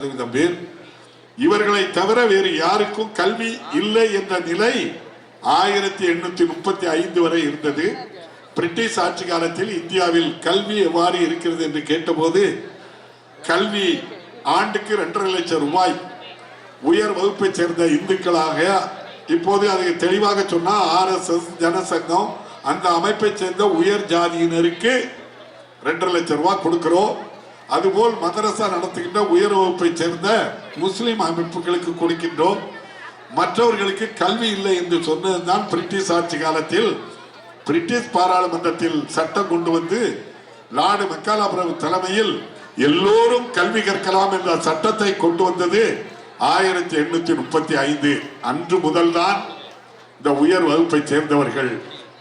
பேர் இவர்களை தவிர வேறு யாருக்கும் கல்வி இல்லை என்ற நிலை ஆயிரத்தி எண்ணூத்தி முப்பத்தி ஐந்து வரை இருந்தது. பிரிட்டிஷ் ஆட்சி காலத்தில் இந்தியாவில் கல்வி எவ்வாறு இருக்கிறது என்று கேட்டபோது கல்வி ஆண்டுக்கு இரண்டரை லட்சம் ரூபாய் உயர் வகுப்பைச் சேர்ந்த இந்துக்களாக இப்போது அதை தெளிவாக சொன்னால் ஆர்எஸ்எஸ் ஜனசங்கம் அந்த அமைப்பை சேர்ந்த உயர் ஜாதியினருக்கு ரெண்டரை லட்சம் ரூபாய் கொடுக்கிறோம். அதுபோல் மதரசா நடத்துகின்ற உயர் வகுப்பை சேர்ந்த முஸ்லிம் அமைப்புகளுக்கு கொடுக்கின்றோம். மற்றவர்களுக்கு கல்வி இல்லை என்று சொன்னதுதான் பிரிட்டிஷ் ஆட்சி காலத்தில் பிரிட்டிஷ் பாராளுமன்றத்தில் சட்டம் கொண்டு வந்து லார்டு மக்காலாபுரம் தலைமையில் எல்லோரும் கல்வி கற்கலாம் என்ற சட்டத்தை கொண்டு வந்தது ஆயிரத்தி எண்ணூத்தி முப்பத்தி ஐந்து அன்று முதல்தான் இந்த உயர் வகுப்பை சேர்ந்தவர்கள்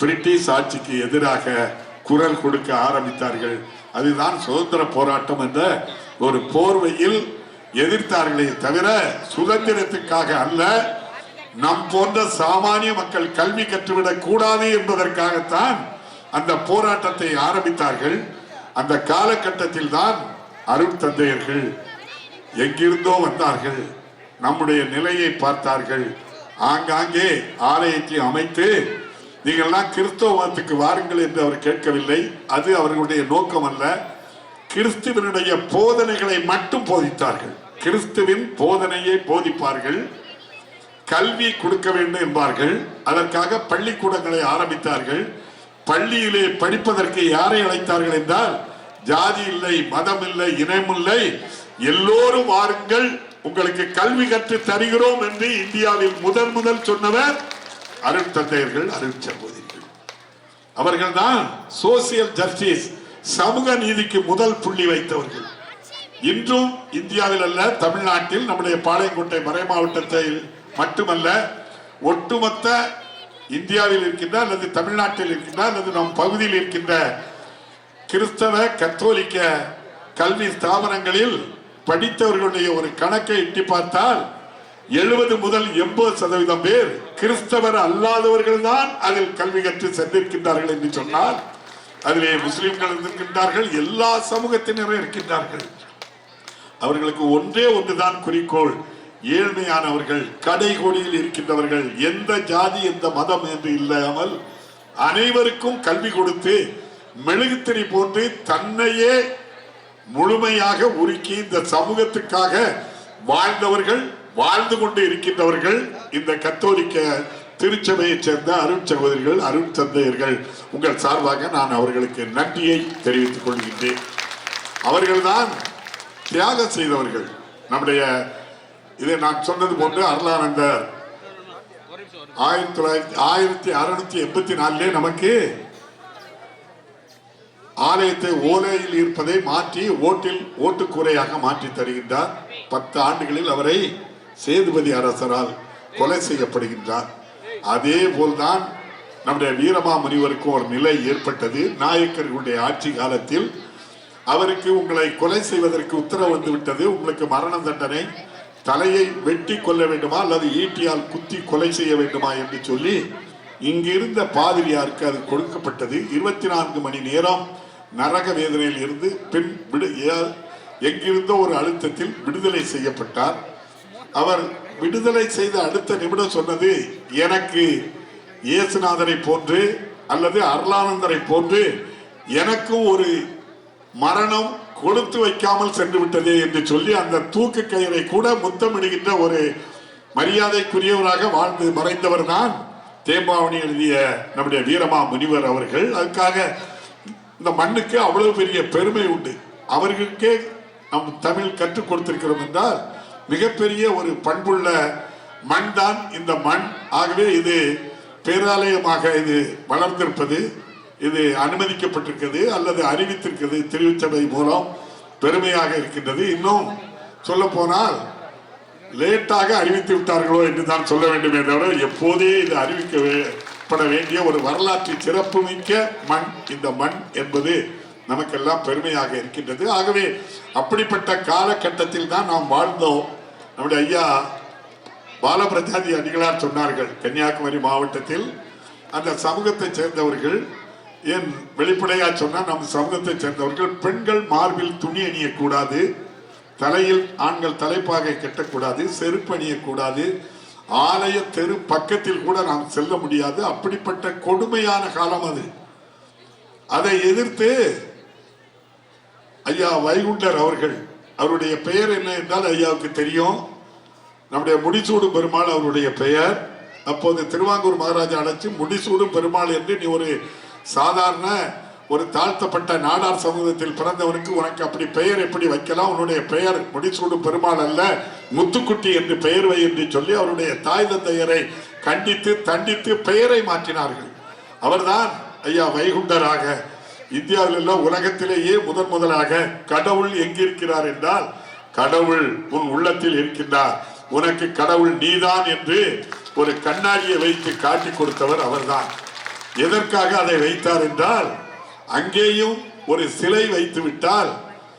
பிரிட்டிஷ் ஆட்சிக்கு எதிராக குரல் கொடுக்க ஆரம்பித்தார்கள். அதுதான் சுதந்திர போராட்டம் என்ற ஒரு போர்வையில் எதிர்த்தார்களே தவிர சுதந்திரத்துக்காக அல்ல நம் போன்ற சாமானிய மக்கள் கல்வி கற்றுவிடக் கூடாது என்பதற்காகத்தான் அந்த போராட்டத்தை ஆரம்பித்தார்கள். அந்த காலகட்டத்தில் தான் அருட்தந்தையர்கள் எங்கிருந்தோ வந்தார்கள் நம்முடைய நிலையை பார்த்தார்கள். ஆங்காங்கே ஆலயத்தை அமைத்து நீங்கள்லாம் கிறிஸ்தவ மதத்துக்கு வாருங்கள் என்று அவர் கேட்கவில்லை. அது அவர்களுடைய நோக்கம் அல்ல கிறிஸ்துவனுடைய போதனைகளை மட்டும் போதித்தார்கள். கிறிஸ்துவின் போதனையை போதிப்பார்கள். கல்வி கொடுக்க வேண்டும் என்பார்கள். அதற்காக பள்ளிக்கூடங்களை ஆரம்பித்தார்கள். பள்ளியிலே படிப்பதற்கு யாரை அழைத்தார்கள் என்றால் ஜாதி இல்லை மதம் இல்லை இனம் இல்லை எல்லோரும் வாருங்கள். உங்களுக்கு கல்வி கற்று தருகிறோம் என்று இந்தியாவில் முதல் முதல் சொன்னவர் அருட்தந்தையர்கள் அருட்சகோதரிகள் அவர்கள் தான் சோசியல் ஜஸ்டிஸ் சமூக நீதிக்கு முதல் புள்ளி வைத்தவர்கள். இன்றும் இந்தியாவில் அல்ல தமிழ்நாட்டில் நம்முடைய பாளையங்கோட்டை மறை மாவட்டத்தில் மட்டுமல்ல ஒட்டுமொத்த இந்தியாவில் இருக்கின்ற அல்லது தமிழ்நாட்டில் இருக்கின்ற அல்லது நம் பகுதியில் இருக்கின்ற கிறிஸ்தவ கத்தோலிக்க கல்வி ஸ்தாபனங்களில் படித்தவர்களுடைய ஒரு கணக்கை எட்டி பார்த்தால் எழுபது முதல் எண்பது சதவீதம் பேர் கிறிஸ்தவர் அல்லாதவர்கள் தான் அதில் கல்வி கற்று சென்றிருக்கின்றார்கள் என்று சொன்னால் அதிலே முஸ்லிம்கள் இருக்கின்றார்கள் எல்லா சமூகத்தினரும் இருக்கின்றார்கள். அவர்களுக்கு ஒன்றே ஒன்றுதான் குறிக்கோள். ஏழ்மையானவர்கள் கடைகோடியில் இருக்கின்றவர்கள் எந்த ஜாதி எந்த மதம் என்று இல்லாமல் அனைவருக்கும் கல்வி கொடுத்து மெழுகுத்திரி போன்று தன்னையே முழுமையாக உருக்கி இந்த சமூகத்துக்காக வாழ்ந்தவர்கள் வாழ்ந்து கொண்டு இருக்கின்றவர்கள் இந்த கத்தோலிக்க திருச்சபையைச் சேர்ந்த அருண் சகோதரிகள் அருண் சந்தையர்கள் உங்கள் சார்பாக நான் அவர்களுக்கு நன்றியை தெரிவித்துக் கொள்கின்றேன். அவர்கள்தான் தியாகம் செய்தவர்கள். நம்முடைய இதை நான் சொன்னது போன்று அருளானந்தர். ஆயிரத்தி தொள்ளாயிரத்தி ஆயிரத்தி அறுநூத்தி எண்பத்தி நாலுலே நமக்கு ஆலயத்தை ஓலையில் இருப்பதை மாற்றி ஓட்டில் ஓட்டுக்கூரையாக மாற்றி தருகின்றார். பத்து ஆண்டுகளில் அவரை சேதுபதி அரசரால் கொலை செய்யப்படுகின்றார். அதே போல்தான் நம்முடைய வீரமா முனிவருக்கும் ஒரு நிலை ஏற்பட்டது. நாயக்கர்களுடைய ஆட்சி காலத்தில் அவருக்கு உங்களை கொலை செய்வதற்கு உத்தரவு வந்து விட்டது உங்களுக்கு மரண தண்டனை தலையை வெட்டி கொள்ள வேண்டுமா அல்லது ஈட்டியால் குத்தி கொலை செய்ய வேண்டுமா என்று சொல்லி இங்கிருந்த பாதிரியாருக்கு அது கொடுக்கப்பட்டது. இருபத்தி நான்கு மணி நேரம் நரக வேதனையில் இருந்து பின் விடு ஏ- எங்கிருந்தோ ஒரு அழுத்தத்தில் விடுதலை செய்யப்பட்டார். அவர் விடுதலை செய்த அடுத்த நிமிடம் சொன்னது எனக்கு இயேசுநாதரை போன்று அல்லது அருளானந்தரை போன்று எனக்கும் ஒரு மரணம் கொடுத்து வைக்காமல் சென்று விட்டதே என்று சொல்லி அந்த தூக்கு கயிறை கூட முத்தமிடுகின்ற ஒரு மரியாதைக்குரியவராக வாழ்ந்து மறைந்தவர் தான் தேம்பாவணி எழுதிய நம்முடைய வீரமா முனிவர் அவர்கள். அதுக்காக இந்த மண்ணுக்கு அவ்வளவு பெரிய பெருமை உண்டு. அவர்களுக்கே நம் தமிழ் கற்றுக் கொடுத்திருக்கிறோம் என்றால் மிகப்பெரிய ஒரு பண்புள்ள மண் தான் இந்த மண். ஆகவே இது பேராலயமாக இது வளர்ந்திருப்பது இது அனுமதிக்கப்பட்டிருக்கிறது அல்லது அறிவித்திருக்கிறது தெரிவித்தவை மூலம் பெருமையாக இருக்கின்றது. இன்னும் சொல்ல போனால் லேட்டாக அறிவித்து விட்டார்களோ என்று தான் சொல்ல வேண்டுமே தவிர எப்போதே இது அறிவிக்கப்பட வேண்டிய ஒரு வரலாற்று சிறப்புமிக்க மண். இந்த மண் என்பது நமக்கெல்லாம் பெருமையாக இருக்கின்றது. ஆகவே அப்படிப்பட்ட காலகட்டத்தில் தான் நாம் வாழ்ந்தோம். நம்முடைய ஐயா பாலபிரஜாதி அடிகளார் சொன்னார்கள் கன்னியாகுமரி மாவட்டத்தில் அந்த சமூகத்தைச் சேர்ந்தவர்கள் ஏன் வெளிப்படையா சொன்னா நம் சமூகத்தைச் சேர்ந்தவர்கள் பெண்கள் மார்பில் துணி அணியக்கூடாது தலையில் ஆண்கள் தலைப்பாகை கட்டக்கூடாது செருப்பு அணியக்கூடாது ஆலய தெரு பக்கத்தில் கூட நாம் செல்ல முடியாது. அப்படிப்பட்ட கொடுமையான காலம் அது. அதை எதிர்த்து ஐயா வைகுண்டர் அவர்கள் அவருடைய பெயர் என்ன என்றால் ஐயாவுக்கு தெரியும். நம்முடைய முடிசூடும் பெருமாள் அவருடைய பெயர். அப்போது திருவாங்கூர் மகாராஜா அழைச்சி முடிசூடும் பெருமாள் என்று நீ ஒரு சாதாரண ஒரு தாழ்த்தப்பட்ட நாடார் சமூகத்தில் பிறந்தவனுக்கு உனக்கு அப்படி பெயர் எப்படி வைக்கலாம்? உன்னுடைய பெயர் முடிசூடும் பெருமாள் அல்ல முத்துக்குட்டி என்று பெயர் வை என்று சொல்லி அவருடைய தாய் தந்தையரை கண்டித்து தண்டித்து பெயரை மாற்றினார்கள். அவர்தான் ஐயா வைகுண்டராக. இந்தியாவில் எல்லாம் உலகத்திலேயே முதன் முதலாக கடவுள் எங்கிருக்கிறார் என்றால் கடவுள் உன் உள்ளத்தில் இருக்கின்றார். உனக்கு கடவுள் நீதான் என்று ஒரு கண்ணாடியை வைத்து காட்டி கொடுத்தவர் அவர்தான். எதற்காக அதை வைத்தார் என்றால் அங்கேயும் ஒரு சிலை வைத்து விட்டால்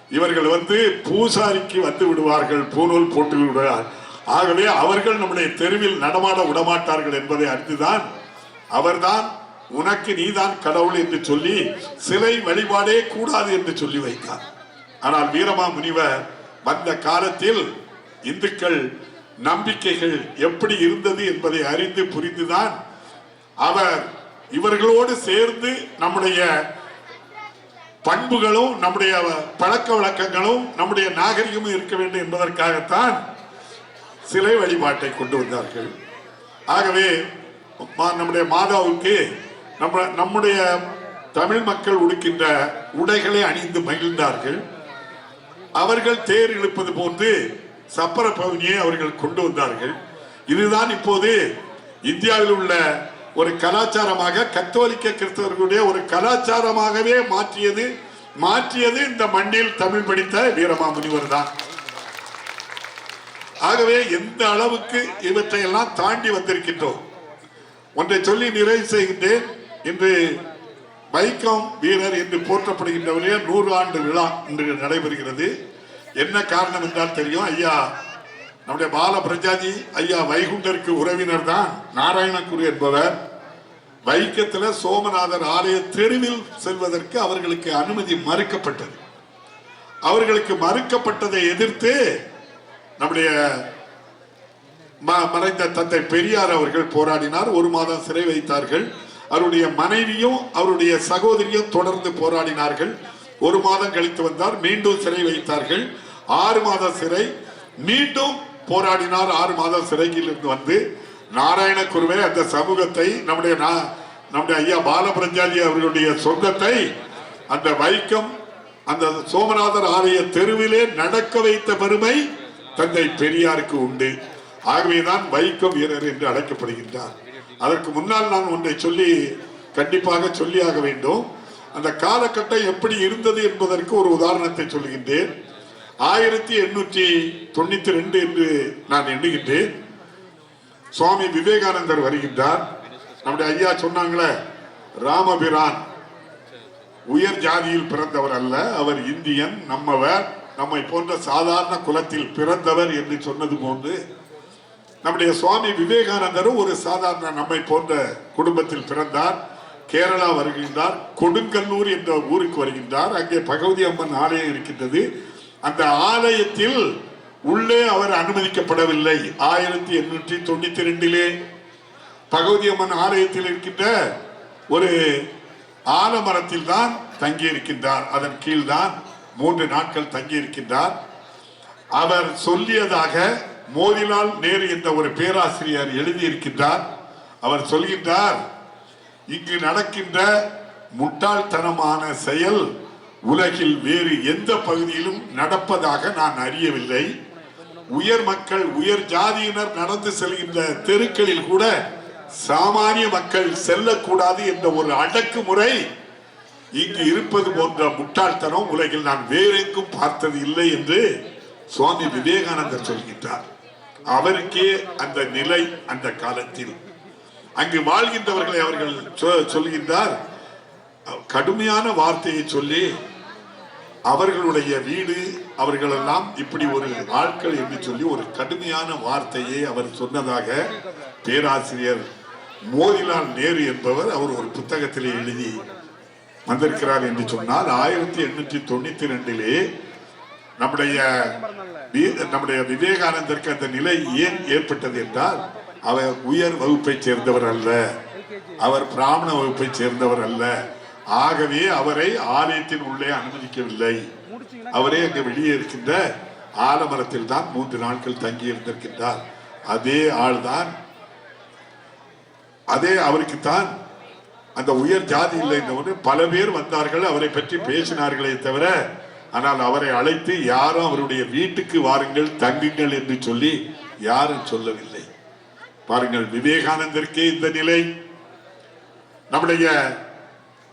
இவர்கள் வந்து பூசாரிக்கு வந்து விடுவார்கள் பூநூல் போட்டு விடுவார் ஆகவே அவர்கள் நம்முடைய தெருவில் நடமாட விடமாட்டார்கள் என்பதை அறிந்துதான் அவர்தான் உனக்கு நீதான் கடவுள் என்று சொல்லி சிலை வழிபாடே கூடாது என்று சொல்லி வைத்தார். ஆனால் வீரமா முனிவர் வந்த காலத்தில் இந்துக்கள் நம்பிக்கைகள் எப்படி இருந்தது என்பதை அறிந்து புரிந்துதான் அவர் இவர்களோடு சேர்ந்து நம்முடைய பண்புகளும் நம்முடைய பழக்க வழக்கங்களும் நம்முடைய நாகரிகமும் இருக்க வேண்டும் என்பதற்காகத்தான் சிலை வழிபாட்டை கொண்டு வந்தார்கள். ஆகவே மா- நம்முடைய மாதாவுக்கு நம்ம நம்முடைய தமிழ் மக்கள் உடுக்கின்ற உடைகளை அணிந்து மகிழ்ந்தார்கள். அவர்கள் தேர் இழுப்பது போன்று சப்பர பவனியை அவர்கள் கொண்டு வந்தார்கள். இதுதான் இப்போது இந்தியாவில் உள்ள ஒரு கலாச்சாரமாக கத்தோலிக்க கிறிஸ்தவர்களுடைய ஒரு கலாச்சாரமாகவே மாற்றியது மாற்றியது இந்த மண்ணில் தமிழ் படித்த வீரமாமுனிவர் தான். ஆகவே எந்த அளவுக்கு இவற்றை எல்லாம் தாண்டி வந்திருக்கின்றோம்? ஒன்றை சொல்லி நிறைவு செய்கின்றேன். இன்று வைக்கம் வீரர் என்று போற்றப்படுகின்றவரே நூறு ஆண்டு விழா இன்று நடைபெறுகிறது. என்ன காரணம் என்றால் தெரியும். ஐயா நம்முடைய பால பிரஜாஜி ஐயா வைகுண்டருக்கு உறவினர் தான் நாராயணகுரு என்பவர் வைக்கத்துல சோமநாதர் ஆலய தெருவில் செல்வதற்கு அவர்களுக்கு அனுமதி மறுக்கப்பட்டது. அவர்களுக்கு மறுக்கப்பட்டதை எதிர்த்து நம்முடைய ம- மறைந்த தந்தை பெரியார் அவர்கள் போராடினார். ஒரு மாதம் சிறை வைத்தார்கள். அவருடைய மனைவியும் அவருடைய சகோதரியும் தொடர்ந்து போராடினார்கள். ஒரு மாதம் கழித்து வந்தார் மீண்டும் சிறை வைத்தார்கள். ஆறு மாத சிறை. மீண்டும் போராடினார் ஆறு மாதம் சிறையில் இருந்து வந்து. நாராயண குருவே அந்த சமூகத்தை நம்முடைய நா- நம்முடைய ஐயா பாலபிரஞ்சாலி அவர்களுடைய சொந்தத்தை அந்த வைக்கம் அந்த சோமநாதர் ஆலய தெருவிலே நடக்க வைத்த பெருமை தந்தை பெரியாருக்கு உண்டு. ஆகவேதான் வைக்கம் வீரர் என்று அழைக்கப்படுகின்றார். அதற்கு முன்னால் நான் ஒன்றை சொல்லி கண்டிப்பாக சொல்லியாக வேண்டும். அந்த காலகட்டம் எப்படி இருந்தது என்பதற்கு ஒரு உதாரணத்தை சொல்லுகின்றேன் ஆயிரத்தி எண்ணூற்றி தொண்ணூத்தி ரெண்டு என்று நான் எண்ணுகின்றேன். சுவாமி விவேகானந்தர் வருகின்றார். நம்முடைய ஐயா சொன்னாங்களே ராமபிரான் உயர் ஜாதியில் பிறந்தவர் அல்ல அவர் இந்தியன் நம்மவர் நம்மை போன்ற சாதாரண குலத்தில் பிறந்தவர் என்று சொன்னது போன்று நம்முடைய சுவாமி விவேகானந்தரும் ஒரு சாதாரண நம்மை போன்ற குடும்பத்தில் பிறந்தார். கேரளா வருகின்றார் கொடுங்கல்லூர் என்ற ஊருக்கு வருகின்றார். அங்கே பகவதி அம்மன் ஆலயம் இருக்கின்றது. அந்த ஆலயத்தில் உள்ளே அவர் அனுமதிக்கப்படவில்லை. ஆயிரத்தி எண்ணூற்றி தொண்ணூத்தி ரெண்டிலே பகவதி அம்மன் ஆலயத்தில் இருக்கின்ற ஒரு ஆலமரத்தில் தான் தங்கி இருக்கின்றார் அதன் கீழ்தான் மூன்று நாட்கள் தங்கி இருக்கின்றார் அவர் சொல்லியதாக மோதிலால் நேரு என்ற ஒரு பேராசிரியர் எழுதியிருக்கின்றார். அவர் சொல்கின்றார் இங்கு நடக்கின்ற முட்டாள்தனமான செயல் உலகில் வேறு எந்த பகுதியிலும் நடப்பதாக நான் அறியவில்லை. உயர் மக்கள் உயர் ஜாதியினர் நடந்து செல்கின்ற தெருக்களில் கூட சாமானிய மக்கள் செல்லக்கூடாது என்ற ஒரு அடக்குமுறை இங்கு இருப்பது போன்ற முட்டாள்தனம் உலகில் நான் வேறெங்கும் பார்த்தது இல்லை என்று சுவாமி விவேகானந்தர் சொல்கின்றார். அவருக்கே அந்த நிலை அந்த காலத்தில் அங்கு வாழ்கின்றவர்களை அவர்கள் சொ- சொல்கின்றார். கடுமையான வார்த்தையை சொல்லி அவர்களுடைய வீடு அவர்களெல்லாம் இப்படி ஒரு ஆட்கள் என்று சொல்லி ஒரு கடுமையான வார்த்தையை அவர் சொன்னதாக பேராசிரியர் மோதிலால் நேரு என்பவர் அவர் ஒரு புத்தகத்திலே எழுதி வந்திருக்கிறார் என்று சொன்னால் ஆயிரத்தி எண்ணூற்றி தொண்ணூத்தி ரெண்டிலே நம்முடைய நம்முடைய விவேகானந்தருக்கு அந்த நிலை ஏன் ஏற்பட்டது என்றால் அவர் உயர் வகுப்பை சேர்ந்தவர் அல்ல. அவர் பிராமண வகுப்பை சேர்ந்தவர் அல்ல. ஆகவே அவரை ஆலயத்தின் உள்ளே அனுமதிக்கவில்லை. அவரே அங்கு வெளியே இருக்கின்ற ஆலமரத்தில் தான் மூன்று நாட்கள் தங்கி இருந்திருக்கின்றார். அதே ஆள்தான் அதே அவருக்குத்தான் அந்த உயர் ஜாதி இல்லை பல பேர் வந்தார்கள். அவரை பற்றி பேசினார்களே தவிர ஆனால் அவரை அழைத்து யாரும் அவருடைய வீட்டுக்கு வாருங்கள் தங்குங்கள் என்று சொல்லி யாரும் சொல்லவில்லை. பாருங்கள் விவேகானந்தருக்கே இந்த நிலை. நம்முடைய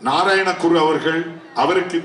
நாராயண குரு அவர்கள் அவருக்கு